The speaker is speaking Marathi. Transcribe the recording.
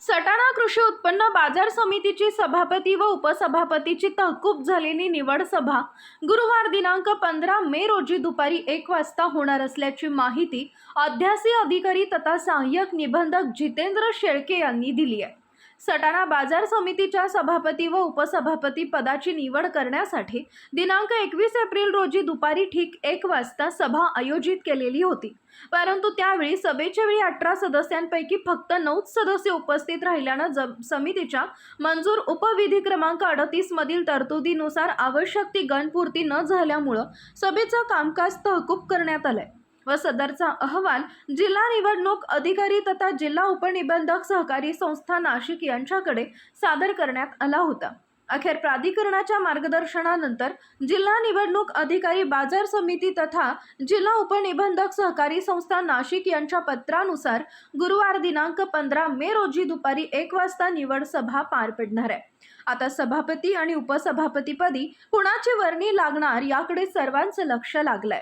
सटाणा कृषी उत्पन्न बाजार समितीची सभापती व उपसभापतीची तहकूब झालेली निवड सभा गुरुवार दिनांक पंधरा मे रोजी दुपारी एक वाजता होणार असल्याची माहिती अध्यासी अधिकारी तथा सहाय्यक निबंधक जितेंद्र शेळके यांनी दिली आहे. सटाणा बाजार समितीच्या सभापती व उपसभापती पदाची निवड करण्यासाठी दिनांक एकवीस एप्रिल रोजी दुपारी ठीक एक वाजता सभा आयोजित केलेली होती. परंतु त्यावेळी सभेच्या वेळी अठरा सदस्यांपैकी फक्त नऊच सदस्य उपस्थित राहिल्यानं ज समितीच्या मंजूर उपविधी क्रमांक अडतीसमधील तरतुदीनुसार आवश्यक ती गणपूर्ती न झाल्यामुळं सभेचं कामकाज तहकूब करण्यात आलंय. व सदरचा अहवाल जिल्हा निवडणूक अधिकारी तथा जिल्हा उपनिबंधक सहकारी संस्था नाशिक यांच्याकडे सादर करण्यात आला होता. अखेर प्राधिकरणाच्या मार्गदर्शनानंतर जिल्हा निवडणूक अधिकारी बाजार समिती तथा जिल्हा उपनिबंधक सहकारी संस्था नाशिक यांच्या पत्रानुसार गुरुवार दिनांक पंधरा मे रोजी दुपारी एक वाजता निवड सभा पार पडणार आहे. आता सभापती आणि उपसभापतीपदी कुणाची वर्णी लागणार याकडे सर्वांचं लक्ष लागलंय.